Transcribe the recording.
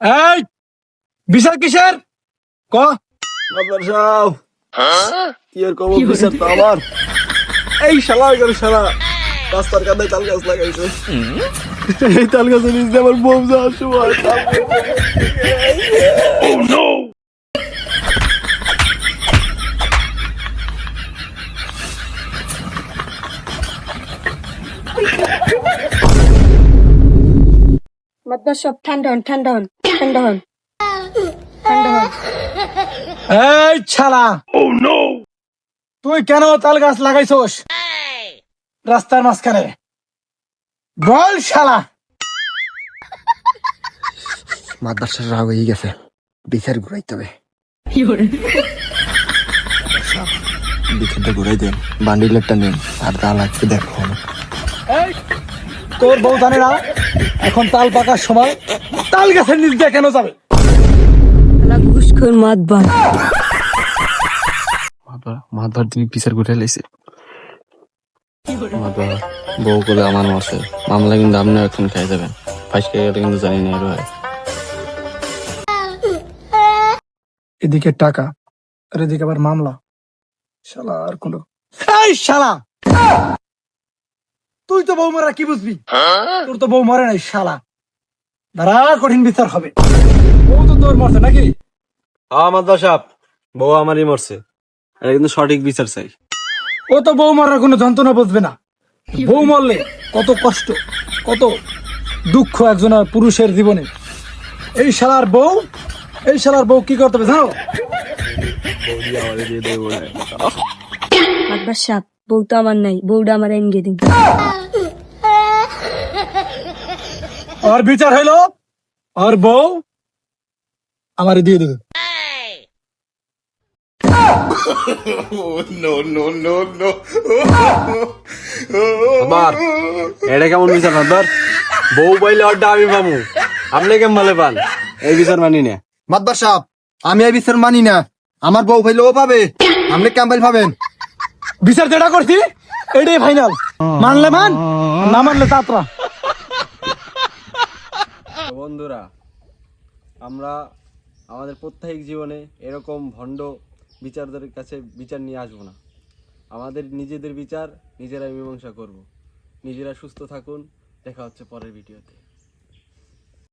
এই বিচার কিসের? ক? মাদার সাহেব কি আর কব বিচার তো আমার। এই শালা করে শালা। রাস্তার কাদায় তাল গাছ লাগাইছে। এই তাল গাছের নিচে আমার বউ যাওয়ার সময়। তাল গাছ- মাতবার সব ঠান্ডা হন ঠান্ডা হন ঠান্ডা হন ঠান্ডা হন এই ছালা! তুই কেন তাল গাছ লাগাইছস? রাস্তার মাঝখানে। বল শালা! মাদ্রাসার রাগ হয়ে গেছে। বিচার ঘুরাইতে হবে। বিচারটা ঘুরাই দেন বান্ডিলেরটা নেন। আর তা লাগছে দেখো। এই তোর বউ জানে না এখন তাল পাকার সময় তাল গাছের নিচ দিয়ে কেন যাবে? মাতবার। তুমি বিচার ঘুরে লাইছে। মাধবার বউ করে আমার মারছে। মামলা কিন্তু আপনিও এখন খাই যাবেন। ফাইস খেয়ে গেলে কিন্তু জানি না এর এদিকে টাকা আর এদিকে আবার মামলা। শালা আর কোন এই শালা! তুই তো বউ মারা কি বুঝবি? তোর তো বউ মরে নাই শালা। দাঁড়া কঠিন বিচার হবে। বউ তো তোর মরছে নাকি? আমার দশাপ বউ আমারই মরছে। এটা কিন্তু সঠিক বিচার চাই ও তো বউ মরার কোনো যন্ত্রণা বুঝবে না। বউ মরলে কত কষ্ট কত দুঃখ একজন পুরুষের জীবনে। এই শালার বউ এই শালার বউ কি করতে হবে জানো? মাতবার সাপ বউ তো আমার নাই বউটা আমার এনগে দিন। আর বিচার হইল? আর বউ? আমারে দিয়ে দেবে। এটা কেমন বিচার মাধবার বউ পাইলে অড্ডা আমি পামু। আপনি কেমন ভালো পান? এই বিচার মানি না। মাতবার সাহেব আমি এই বিচার মানি না। আমার বউ ভাইলে ও পাবে। আপনি ক্যাম্পাইল পাবেন? বিচার যেটা করছি, এটাই ফাইনাল মানলে মান, না মানলে তাতরা বন্ধুরা, আমরা আমাদের প্রত্যেক জীবনে এরকম ভণ্ড বিচারদের কাছে বিচার নিয়ে আসব না। আমাদের নিজেদের বিচার, নিজেরাই মীমাংসা করব। নিজেরা সুস্থ থাকুন। দেখা হচ্ছে পরের ভিডিওতে।